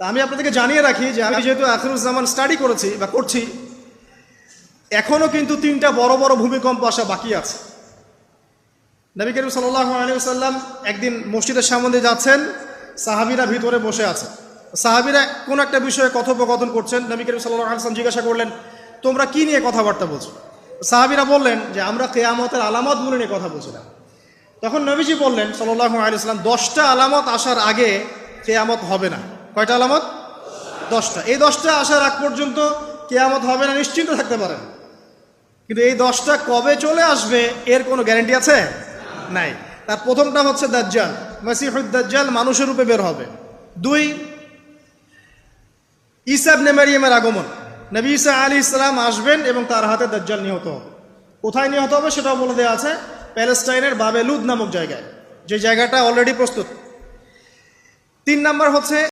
তা আমি আপনাদেরকে জানিয়ে রাখি যে আমি যেহেতু আখিরুজ্জামান স্টাডি করেছি বা করছি এখনও কিন্তু তিনটা বড় বড় ভূমিকম্প আসা বাকি আছে। নবী করিম সাল্লাহ আলিয়াল্লাম একদিন মসজিদের সামনে যাচ্ছেন, সাহাবিরা ভিতরে বসে আছে। সাহাবিরা কোন একটা বিষয়ে কথোপকথন করছেন, নবী করিম সাল্লাহ আলসালাম জিজ্ঞাসা করলেন, তোমরা কি নিয়ে কথাবার্তা বলছো? সাহাবিরা বললেন যে, আমরা কেয়ামতের আলামতগুলো নিয়ে কথা বলছিলাম। তখন নবীজি বললেন সাল্লাহ আলিয়াল্লাম দশটা আলামত আসার আগে কেয়ামত হবে না। কয়টা আলামত? দশটা। এই দশটা আসার আগ পর্যন্ত কেয়ামত হবে না, নিশ্চিন্ত থাকতে পারেন। কিন্তু এই দশটা কবে চলে আসবে, এর কোনো গ্যারান্টি আছে? নাই। তার প্রথমটা হচ্ছে দাজ্জাল। দাজ্জাল মানুষের রূপে বের হবে। দুই ইসাব নেমারিয়ামের আগমন। নবী ইসা আলী ইসলাম আসবেন এবং তার হাতে দাজ্জাল নিহত হবে। কোথায় নিহত হবে সেটাও বলে দেওয়া আছে প্যালেস্টাইনের বাবেলুদ নামক জায়গায়। যে জায়গাটা অলরেডি প্রস্তুত। তিন নাম্বার হচ্ছে